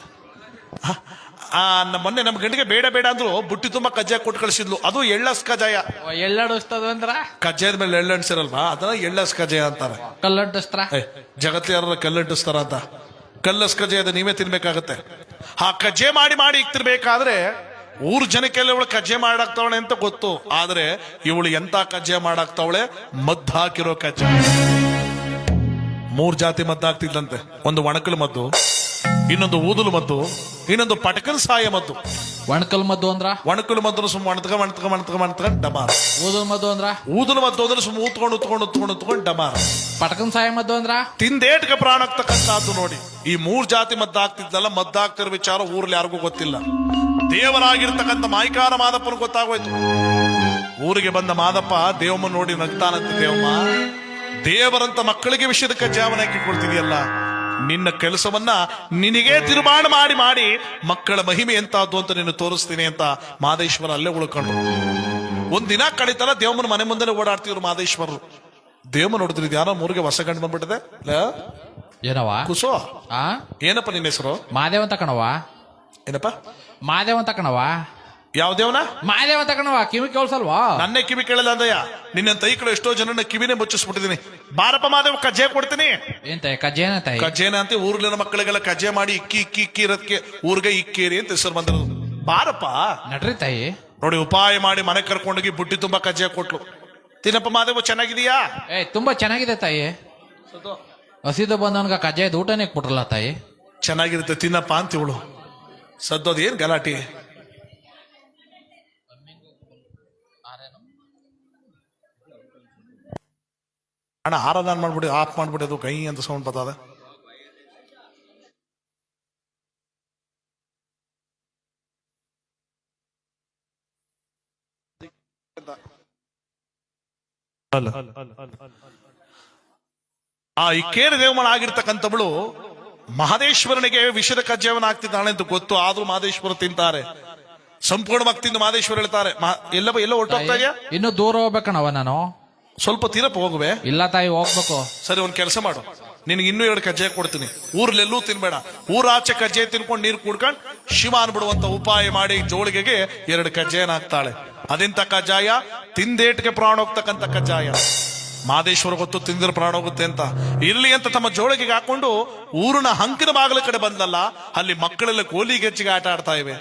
B: ಆ, ಮೊನ್ನೆ ನಮ್ಮ ಗಂಡಿಗೆ ಬೇಡ ಬೇಡ ಅಂದ್ರು ಬುಟ್ಟಿ ತುಂಬಾ ಕಜ್ಜಾಯ ಕೊಟ್ಟು ಕಳಿಸಿದ್ಲು. ಅದು ಎಳ್ಳಸ್ ಕಜ್ಜಾಯ.
C: ಎಳ್ಳಡಿಸ್ತದ ಅಂದ್ರ?
B: ಕಜ್ಜಾಯದ ಮೇಲೆ ಎಳ್ಳಣಿಸಿರಲ್ವಾ ಅದನ್ನ ಎಳ್ಳಸ್ ಕಜ್ಜಾಯ ಅಂತಾರೆ.
C: ಕಲ್ಲಂಟಿಸ್ತಾರ
B: ಏ ಜಗತ್ತು ಯಾರು ಕಲ್ಲಂಟಿಸ್ತಾರ ಅಂತ. ಕಲ್ಲಸ್ ಕಜ್ಜಾಯ ಅದು ನೀವೇ ತಿನ್ಬೇಕಾಗತ್ತೆ. ಆ ಕಜ್ಜೆ ಮಾಡಿ ಮಾಡಿ ಇಕ್ತಿರ್ಬೇಕಾದ್ರೆ ಊರ್ ಜನಕ್ಕೆಲ್ಲ ಇವಳು ಕಜ್ಜೆ ಮಾಡಾಕ್ತವಳೆ ಅಂತ ಗೊತ್ತು. ಆದ್ರೆ ಇವಳು ಎಂತ ಕಜ್ಜೆ ಮಾಡಾಕ್ತವಳೆ? ಮದ್ದು ಹಾಕಿರೋ ಕಜ್ಜೆ ಮೂರ್ ಜಾತಿ ಮದ್ದು ಹಾಕ್ತಿದ್ದಂತೆ ಒಂದು ಒಣಕಲ್ ಮದ್ದು. ಇನ್ನೊಂದು ಊದಲು ಮದ್ದು ಇನ್ನೊಂದು ಪಟಕನ್ ಸಾಯ ಮದ್ದು.
C: ಒಣಕಲ್ ಮದ್ದು ಅಂದ್ರ?
B: ಒಣಕಲ್ ಮದ್ದು ಸುಮ್ಮ ಒಣತ್ಕ ಒಣತ್ಕ ಒಣತ್ಕ ಒಣತ್ಕ ಡಮಾರ
C: ಊದಲ್ ಮದ್ದು ಅಂದ್ರ?
B: ಊದಲು ಮದ್ದು ಅಂದ್ರೆ ಸುಮ್ಮ ಊತ್ಕೊಂಡು ಉತ್ಕೊಂಡು ಉತ್ಕೊಂಡು ಉತ್ಕೊಂಡು ಡಮಾರ
C: ಪಟಕನ್ ಸಾಯ ಮದ್ದು ಅಂದ್ರ?
B: ತಿಂದೇಟ್ಗೆ ಪ್ರಾಣ ಆಗ್ತಕ್ಕಂಥದ್ದು ನೋಡಿ. ಈ ಮೂರ್ ಜಾತಿ ಮದ್ದು ಆಗ್ತಿದ್ದಲ್ಲ ಮದ್ದು ಆಗ್ತಿರೋ ವಿಚಾರ ಊರಲ್ಲಿ ಯಾರಿಗೂ ಗೊತ್ತಿಲ್ಲ. ದೇವರಾಗಿರ್ತಕ್ಕಂಥ ಮಾಯಿಕಾರ ಮಾದಪ್ಪನ ಗೊತ್ತಾಗೋಯ್ತು. ಊರಿಗೆ ಬಂದ ಮಾದಪ್ಪ ದೇವಮ್ಮ ನೋಡಿ ನಗ್ತಾನಂತೆ ದೇವಮ್ಮ. ದೇವರಂತ ಮಕ್ಕಳಿಗೆ ವಿಷಯದ ಕಜ್ಜಾವನ ಹಾಕಿಕೊಳ್ತಿದೆಯಲ್ಲ ನಿನ್ನ ಕೆಲಸವನ್ನ ನಿನಗೆ ತೀರ್ಮಾನ ಮಾಡಿ ಮಾಡಿ ಮಕ್ಕಳ ಮಹಿಮೆ ಎಂತಾದ್ದು ಅಂತ ನೀನು ತೋರಿಸ್ತೀನಿ ಅಂತ ಮಾದೇಶ್ವರ ಅಲ್ಲೇ ಉಳ್ಕೊಂಡ್ರು. ದಿನ ಕಳಿತಾರ ದೇವಮ್ಮನ ಮನೆ ಮುಂದೆ ಓಡಾಡ್ತಿದ್ರು ಮಾದೇಶ್ವರರು. ದೇವಮ್ಮ ನೋಡಿದ್ರಿ ಯಾರೋ ಮೂರಿಗೆ ಹೊಸ ಗಂಡು ಬಂದ್ಬಿಟ್ಟಿದೆ?
C: ಏನವ
B: ಕುಸೋ? ಏನಪ್ಪ ನಿನ್ನ ಹೆಸರು?
C: ಮಾದೇವ ಅಂತ ಕಣವಾ
B: ಏನಪ್ಪ?
C: ಮಾದೇವ ಅಂತ ಕಣವ
B: ಯಾವ ದೇವನ
C: ಮಾಯದೇವ ತಗೊಂಡವ ಕಿವಿ ಕೇಳಿಸಲ್ವಾ?
B: ನನ್ನೇ ಕಿವಿ ಕೇಳಲ್ಲ ಅಂದಯ್ಯ. ನಿನ್ನ ತೈಕಳು ಎಷ್ಟೋ ಜನನ ಕಿವಿನೇ ಮುಚ್ಚಿಸ್ಬಿಟ್ಟಿದೀನಿ ಬಾರಪ್ಪ ಮಾದೇವ ಕಜ್ಜೆ ಕೊಡ್ತೀನಿ.
C: ಏನ್ ಕಜ್ಜೇನ ತಾಯಿ?
B: ಕಜ್ಜೆನ ಅಂತ ಊರ್ಲಿನ ಮಕ್ಕಳಿಗೆಲ್ಲ ಕಜ್ಜೆ ಮಾಡಿ ಇಕ್ಕಿ ಇಕ್ಕಿ ಇಕ್ಕಿ ಇರೋದಕ್ಕೆ ಊರ್ಗೆ ಇಕ್ಕೇರಿ ಅಂತ ಹೆಸರು ಬಂದಿರೋದು ಬಾರಪ್ಪ.
C: ನಡ್ರಿ ತಾಯಿ.
B: ನೋಡಿ ಉಪಾಯ ಮಾಡಿ ಮನೆ ಕರ್ಕೊಂಡೋಗಿ ಬುಟ್ಟಿ ತುಂಬಾ ಕಜ್ಜೆ ಕೊಟ್ಲು. ತಿನ್ನಪ್ಪ ಮಾದೇವ ಚೆನ್ನಾಗಿದೀಯಾ
C: ಏ ತುಂಬಾ ಚೆನ್ನಾಗಿದೆ ತಾಯಿ. ಹಸಿದ ಬಂದವನ್ಗ ಕಜ್ಜಾಯದ ಊಟನೇ ಕೊಟ್ರಲ್ಲ ತಾಯಿ.
B: ಚೆನ್ನಾಗಿರುತ್ತೆ ತಿನ್ನಪ್ಪ ಅಂತ ಇವಳು ಸದ್ದೋದು ಏನ್ ಗಲಾಟಿ? ಅಣ್ಣ ಆರಾಧನೆ ಮಾಡ್ಬಿಡಿ ಆಫ್ ಮಾಡ್ಬಿಡಿ ಅದು ಕೈ ಅಂತ ಸೌಂಡ್ ಬರ್ತದ. ಆ ಇಕ್ಕೇರಿ ದೇವಮಾನ ಆಗಿರ್ತಕ್ಕಂಥವಳು ಮಹದೇಶ್ವರನಿಗೆ ವಿಷದ ಜೀವನ ಆಗ್ತಿದ್ದಾಳೆ ಅಂತ ಗೊತ್ತು ಆದ್ರೂ ಮಹದೇಶ್ವರ ತಿಂತಾರೆ. ಸಂಪೂರ್ಣವಾಗಿ ತಿಂದು ಮಹದೇಶ್ವರ ಹೇಳ್ತಾರೆ. ಎಲ್ಲ ಎಲ್ಲ ಹೊರಟೋಗ್ತಾ ಇದೆಯಾ?
C: ಇನ್ನು ದೂರ ಹೋಗ್ಬೇಕಣವ ನಾನು.
B: ಸ್ವಲ್ಪ ತೀರಪ್ಪ ಹೋಗುವೆ.
C: ಇಲ್ಲ ತಾಯಿ ಹೋಗ್ಬೇಕು.
B: ಸರಿ ಒಂದ್ ಕೆಲಸ ಮಾಡು. ನಿನಗೆ ಇನ್ನೂ ಎರಡು ಕಜ್ಜಾಯ ಕೊಡ್ತೀನಿ. ಊರ್ಲೆಲ್ಲೂ ತಿನ್ಬೇಡ. ಊರಾಚೆ ಕಜ್ಜಾಯ ತಿನ್ಕೊಂಡು ನೀರು ಕುಡ್ಕೊಂಡು ಶಿವ ಅನ್ಬಿಡುವಂತ ಉಪಾಯ ಮಾಡಿ ಜೋಳಿಗೆಗೆ ಎರಡು ಕಜ್ಜಾಯನ ಹಾಕ್ತಾಳೆ. ಅದೆಂತ ಕಜ್ಜಾಯ? ತಿಂದೇಟ್ಗೆ ಪ್ರಾಣ ಹೋಗ್ತಕ್ಕಂಥ ಕಜ್ಜಾಯ. ಮಾದೇಶ್ವರ ಗೊತ್ತು ತಿಂದ್ರೆ ಪ್ರಾಣ ಹೋಗುತ್ತೆ ಅಂತ. ಇರ್ಲಿ ಅಂತ ತಮ್ಮ ಜೋಳಿಗೆ ಹಾಕೊಂಡು ಊರಿನ ಹಂಕಿನ ಬಾಗಿಲ ಕಡೆ ಬಂದಲ್ಲ ಅಲ್ಲಿ ಮಕ್ಕಳೆಲ್ಲ ಗೋಲಿ ಗೆಚ್ಚಿಗೆ ಆಟ ಆಡ್ತಾ ಇವೆ.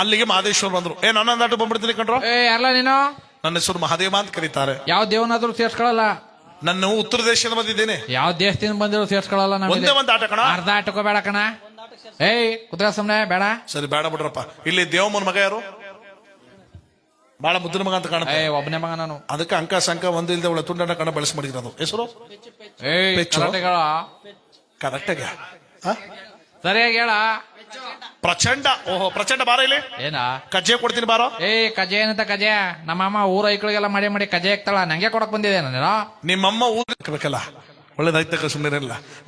B: ಅಲ್ಲಿಗೆ ಮಹದೇಶ್ವರ್ ಬಂದ್ರು. ಏ ನನ್ನ ದಾಟು ಬಂದ್ಬಿಡ್ತೀನಿ ಕಣ್ರೋ.
C: ಏ ನೀನು?
B: ನನ್ನ ಹೆಸರು ಮಹಾದೇವ ಅಂತ ಕರೀತಾರೆ.
C: ಯಾವ ದೇವನಾದ್ರೂ ಸೇರ್ಸ್ಕೊಳಲ್ಲ?
B: ನನ್ನ ಉತ್ತರ ದೇಶದಿಂದ ಬಂದಿದ್ದೇನೆ.
C: ಯಾವ ದೇಶದಿಂದ ಬಂದಿರೋ ಸೇರ್ಸ್ಕೊಳಲ್ಲ
B: ಒಂದೇ
C: ನಮಗೆ
B: ಒಂದು ಆಟ ಕಣ.
C: ಅರ್ಧ ಆಟಕೋ ಬೇಡ ಕಣ. ಏಯ್ ಕುತ್ರ ಸುಮ್ನೆ ಬೇಡ.
B: ಸರಿ ಬೇಡ ಬಿಡ್ರಪ್ಪ. ಇಲ್ಲಿ ದೇವಮ್ಮನ ಮಗ ಯಾರು? ಬಾಳ ಮುದ್ರ ಮಗ ಅಂತ ಕಾಣುತ್ತೆ.
C: ಏಯ್ ಒಬ್ಬನೇ ಮಗ ನಾನು.
B: ಅದಕ್ಕೆ ಅಂಕ ಸಂಕ ಒಂದಿಲ್ದೆ ಒಳ್ಳೆ ತುಂಡನ ಕಣ ಬಳಸಿ ಮಾಡಿರೋದು ಹೆಸರು?
C: ಏಯ್
B: ಪೆಚ್ಚು.
C: ಕರಾಟೆಗಳ.
B: ಕರೆಕ್ಟಾಗ
C: ಸರಿಯಾಗಿ ಹೇಳ.
B: ಪ್ರಚಂಡ ಓಹೋ ಪ್ರಚಂಡ ಬಾರ ಇಲ್ಲಿ.
C: ಏನ?
B: ಕಜ್ಜೆ ಕೊಡ್ತೀನಿ ಬಾರೋ.
C: ಏ ಕಜೆ ಏನಂತ ಕಜೆ ನಮ್ಮ ಅಮ್ಮ ಊರ ಐಕ್ಳಿಗೆಲ್ಲ ಮಾಡಿ ಮಾಡಿ ಕಜೆ ಹಾಕ್ತಾಳ ನಂಗೆ ಕೊಡಕ್ ಬಂದಿದೆ ನಾನು?
B: ನಿಮ್ಮಮ್ಮ ಊರ್ಬೇಕಲ್ಲ ಒಳ್ಳೇದಾಯ್ತಕ್ಕ ಸುಮ್ಮನೆ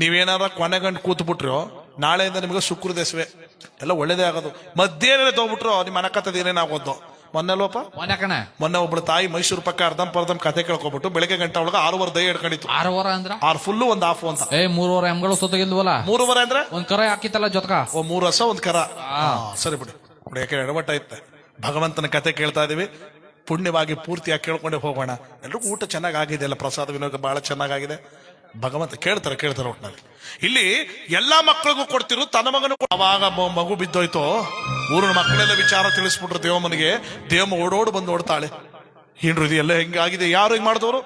B: ನೀವೇನಾರ ಕೊನೆಗಂಡು ಕೂತ್ ಬಿಟ್ರು ನಾಳೆಯಿಂದ ನಿಮಗೆ ಶುಕ್ರ ದೇಶವೇ ಎಲ್ಲ ಒಳ್ಳೇದೇ ಆಗೋದು. ಮಧ್ಯಾಹ್ನ ತಗೋಬಿಟ್ರು ನಿಮ್ಮ ಮನಕತ್ತದ ಏನೇನಾಗೋದು? ಮೊನ್ನೆ ಲೋಪ?
C: ಮೊನ್ನೆ ಕಣ.
B: ಮೊನ್ನೆ ಒಬ್ಳು ತಾಯಿ ಮೈಸೂರು ಪಕ್ಕ ಅರ್ಧಂ ಪರ್ಧಂ ಕತೆ ಕೇಳ್ಕೊಬಿಟ್ಟು ಬೆಳಗ್ಗೆ ಗಂಟೆ ಒಳಗೆ ಆರೂವರೆ ದಯ ಹಿಡ್ಕೊಂಡಿತ್ತು
C: ಆರು ವಾರ ಅಂದ್ರೆ?
B: ಆರು ಫುಲ್ ಒಂದು ಆಫ್ ಅಂತ
C: ಏ ಮೂರುವರೆ ಎಮ್ಗಳು ಸುತ್ತಗಿಲ್ವಲ್ಲ?
B: ಮೂರುವರೆ ಅಂದ್ರೆ?
C: ಒಂದ್ ಕರೆ ಹಾಕಿತ್ತಲ್ಲ ಜೊತ್ಕ?
B: ಓ ಮೂರು ವರ್ಷ ಒಂದ್ ಕರ. ಆ, ಸರಿ ಬಿಡಿ. ಬಿಡಿ ಯಾಕೆ ಎಡವಟ್ಟ ಇತ್ತೆ? ಭಗವಂತನ ಕತೆ ಕೇಳ್ತಾ ಇದೀವಿ. ಪುಣ್ಯವಾಗಿ ಪೂರ್ತಿಯಾಗಿ ಕೇಳ್ಕೊಂಡೆ ಹೋಗೋಣ. ಎಲ್ರಿಗೂ ಊಟ ಚೆನ್ನಾಗಿ ಆಗಿದೆ ಅಲ್ಲ ಪ್ರಸಾದ ವಿನೋದ ಬಹಳ ಚೆನ್ನಾಗಿದೆ ಭಗವಂತ ಕೇಳ್ತಾರೆ ಕೇಳ್ತಾರೆ ಒಟ್ಟಿನಲ್ಲಿ ಇಲ್ಲಿ ಎಲ್ಲಾ ಮಕ್ಕಳಿಗೂ ಕೊಡ್ತಿರು, ತನ್ನ ಮಗನು ಅವಾಗ ಮಗು ಬಿದ್ದೋಯ್ತು? ಊರಿನ ಮಕ್ಕಳೆಲ್ಲ ವಿಚಾರ ತಿಳಿಸ್ಬಿಟ್ರು ದೇವಮ್ಮನಿಗೆ. ದೇವಮ್ಮ ಓಡೋಡು ಬಂದು ಓಡ್ತಾಳೆ. ಎಲ್ಲ ಹೆಂಗಾಗಿದೆ ಯಾರು ಹಿಂಗ್ ಮಾಡಿದವರು?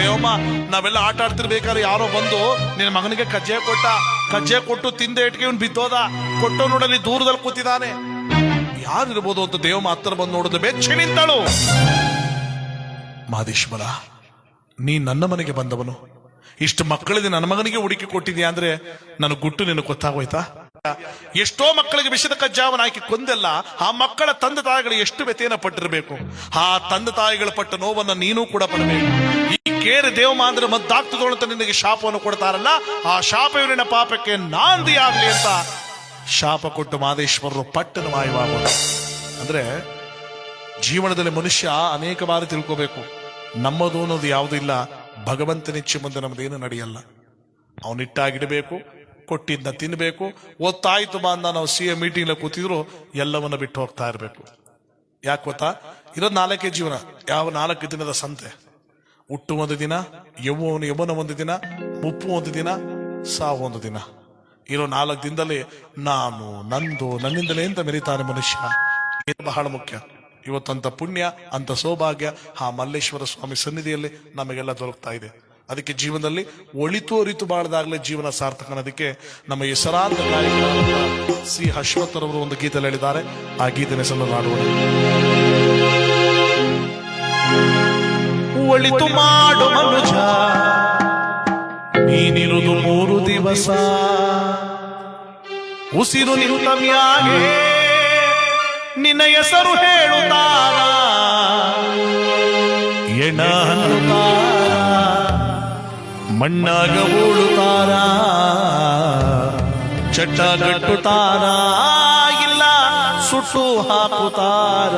B: ದೇವಮ್ಮ, ನಾವೆಲ್ಲ ಆಟ ಆಡ್ತಿರ್ಬೇಕಾದ್ರೆ ಯಾರೋ ಬಂದು ನಿನ್ನ ಮಗನಿಗೆ ಕಜ್ಜೆ ಕೊಟ್ಟ, ಕಜ್ಜೆ ಕೊಟ್ಟು ತಿಂದ ಇಟ್ಕೆ ಇವ್ನು ಬಿದ್ದೋದ? ಕೊಟ್ಟು ನೋಡಲಿ ದೂರದಲ್ಲಿ ಕೂತಿದ್ದಾನೆ. ಯಾರಿರ್ಬೋದು ಅಂತ ದೇವಮ್ಮ ಹತ್ತಿರ ಬಂದು ನೋಡಿದ್ರೆ ಬೆಚ್ಚಿ ನಿಂತಳು. ಮಾದೇಶ್ವರ, ನೀ ನನ್ನ ಮನೆಗೆ ಬಂದವನು. ಇಷ್ಟು ಮಕ್ಕಳಿಗೆ ನನ್ನ ಮಗನಿಗೆ ಹುಡುಕಿ ಕೊಟ್ಟಿದ್ಯಾ ಅಂದ್ರೆ ನನ್ನ ಗುಟ್ಟು ನಿನಗೆ ಗೊತ್ತಾಗೋಯ್ತಾ? ಎಷ್ಟೋ ಮಕ್ಕಳಿಗೆ ವಿಷದ ಕಜ್ಜಾವನ ಹಾಕಿ ಕೊಂದೆಲ್ಲ, ಆ ಮಕ್ಕಳ ತಂದೆ ತಾಯಿಗಳು ಎಷ್ಟು ವ್ಯತೆಯನ್ನ ಪಟ್ಟಿರಬೇಕು. ಆ ತಂದೆ ತಾಯಿಗಳು ಪಟ್ಟ ನೋವನ್ನ ನೀನು ಕೂಡ ಪಡಬೇಕು. ಈ ಕೇರೆ ದೇವಮ ಅಂದ್ರೆ ಮದ್ದಾಗ್ತದೋಳು ಅಂತ ನಿನಗೆ ಶಾಪವನ್ನು ಕೊಡ್ತಾರಲ್ಲ, ಆ ಶಾಪ ಇವರಿನ ಪಾಪಕ್ಕೆ ನಾಂದಿ ಆಗಲಿ ಅಂತ ಶಾಪ ಕೊಟ್ಟು ಮಾದೇಶ್ವರರು ಪಟ್ಟನ ಮಾಯವಾಗೋದು. ಅಂದ್ರೆ ಜೀವನದಲ್ಲಿ ಮನುಷ್ಯ ಅನೇಕ ಬಾರಿ ತಿಳ್ಕೋಬೇಕು. ನಮ್ಮದು ಅನ್ನೋದು ಯಾವುದೂ ಇಲ್ಲ. ಭಗವಂತನಿಚ್ಛೆ ಮುಂದೆ ನಮ್ದೇನು ನಡೆಯಲ್ಲ. ಅವನಿಟ್ಟಾಗಿಡಬೇಕು ಕೊಟ್ಟಿದ್ದ ತಿನ್ನಬೇಕು ಓದ್ತಾಯ್ತು ಬಾ ಅಂದ ನಾವು ಸಿ ಎ ಮೀಟಿಂಗ್ ಕೂತಿದ್ರು, ಎಲ್ಲವನ್ನ ಬಿಟ್ಟು ಹೋಗ್ತಾ ಇರಬೇಕು. ಯಾಕೆ ಗೊತ್ತಾ? ಇರೋದು ನಾಲ್ಕೇ ಜೀವನ, ಯಾವ ನಾಲ್ಕು ದಿನದ ಸಂತೆ. ಹುಟ್ಟು ಒಂದು ದಿನ ಯೌವನ ಯವನ ಒಂದು ದಿನ ಉಪ್ಪು ಒಂದು ದಿನ, ಸಾವು ಒಂದು ದಿನ. ಇರೋ ನಾಲ್ಕು ದಿನದಲ್ಲಿ, ನಾನು, ನಂದು, ನನ್ನಿಂದಲೇ ಅಂತ ಮೆರೀತಾನೆ ಮನುಷ್ಯ? ಇದು ಬಹಳ ಮುಖ್ಯ. ಇವತ್ತಂತ ಪುಣ್ಯ ಅಂತ ಸೌಭಾಗ್ಯ ಆ ಮಲ್ಲೇಶ್ವರ ಸ್ವಾಮಿ ಸನ್ನಿಧಿಯಲ್ಲಿ ನಮಗೆಲ್ಲ ದೊರಕ್ತಾ ಇದೆ. ಅದಕ್ಕೆ ಜೀವನದಲ್ಲಿ ಒಳಿತು ಅರಿತು ಬಾಳದಾಗಲೇ ಜೀವನ ಸಾರ್ಥಕ ಅನ್ನೋದಕ್ಕೆ ನಮ್ಮ ಹೆಸರಾಂತ ಗಾಯಕ ಸಿ ಅಶ್ವತ್ಥರವರು ಒಂದು ಗೀತೆ ಹೇಳಿದ್ದಾರೆ. ಆ ಗೀತೆ ಹೆಸರನ್ನು ನಾಡುವ ಒಳಿತು ಮಾಡು ಮನುಜ ನೀನಿರುವುದು ಮೂರು ದಿವಸ. ಉಸಿರು ಮ್ಯಾಗೆ ನಿನ್ನ ಹೆಸರು ಹೇಳುತ್ತಾರ. ಎಣ ಮಣ್ಣಾಗ ಓಡುತ್ತಾರ ಚಟ್ಟ ಕಟ್ಟುತ್ತಾರ. ಇಲ್ಲ ಸುಟ್ಟು ಹಾಕುತ್ತಾರ.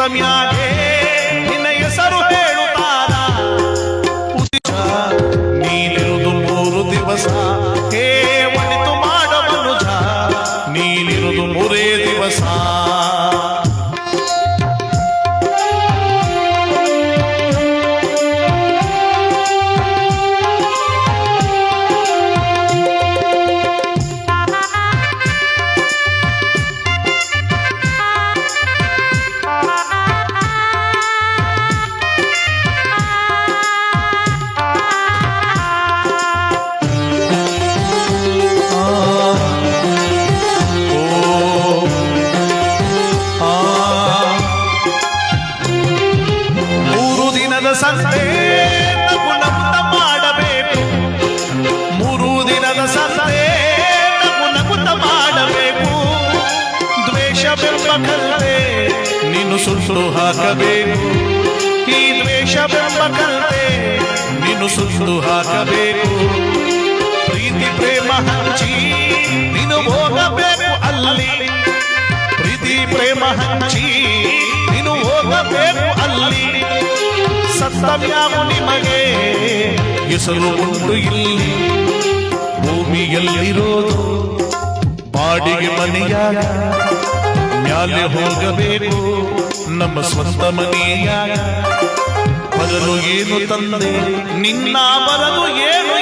B: ಉಸಿರು ನಿಂತ ಮ್ಯಾಗೆ ನಿನ್ನ ಹೆಸರು ಹೇಳುತ್ತಾರ ಸುಟ್ಟು ಹಾಕಬೇಕು. ಈ ದ್ವೇಷವೆಂಬ ಕಲ್ಪೆ ನೀನು ಸುಟ್ಟು ಹಾಕಬೇಕು. ಪ್ರೀತಿ, ಪ್ರೇಮ ಹಂಚಿ, ನೀನು ಹೋಗಬೇಕು ಅಲ್ಲಿ. ಪ್ರೀತಿ, ಪ್ರೇಮ ಹಂಚಿ, ನೀನು ಹೋಗಬೇಕು ಅಲ್ಲಿ. ಸತ್ತವ್ಯಾವು ನಿಮಗೆ ಹೆಸರು ಉಂಟು ಇಲ್ಲಿ. ಭೂಮಿಯಲ್ಲಿರೋದು ಬಾಡಿಗೆ ಮನೆಯಾಗ. ಮ್ಯಾಲೆ ಹೋಗಬೇಕು. ನಮ್ಮ ಸ್ವಂತ ಮನೆಯ ಬದಲು ಏನು ತಂದೆ ನಿನ್ನ ಬರಲು ಏನು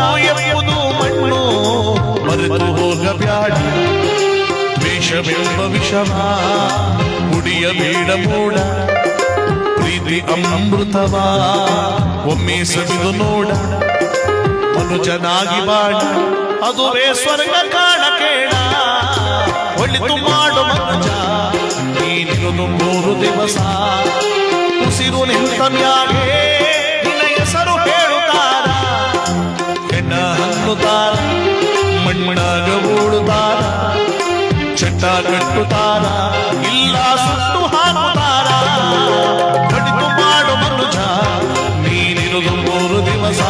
B: ನಾನು ಎಂಬುದು ಮಣ್ಣು. ಮರೆತು ಹೋಗಬ್ಯಾಡ ವಿಷವೆಂಬ ವಿಷಮ ಕುಡಿಯಬೇಡ ಮೂಡ ಪ್ರೀತಿ ಅಮೃತವ ಒಮ್ಮೆ ಸವಿದು ನೋಡ ಮನುಜನಾಗಿ ಬಾಳ ಅದುವೇ ಸ್ವರ್ಗ ಕಾಣ ಕೇಳ. ಒಳಿತು ಮಾಡು ಮನುಜ ನೀನಿರುವುದು ಮೂರು ದಿವಸ ಉಸಿರು ನಿಂತ ಮ್ಯಾಗೆ. ಮಾಡುತ್ತಾರ ಮಣ್ಣಾಗ ಓಡುತ್ತಾರ ಚಟ್ಟ ಕಟ್ಟುತ್ತಾರ ಇಲ್ಲ ಸುಟ್ಟು ಹಾಕುತ್ತಾರ ಕಡಿದು ಮಾಡು ಮನುಜ ನೀನಿರುವುದು ಮೂರು ದಿವಸ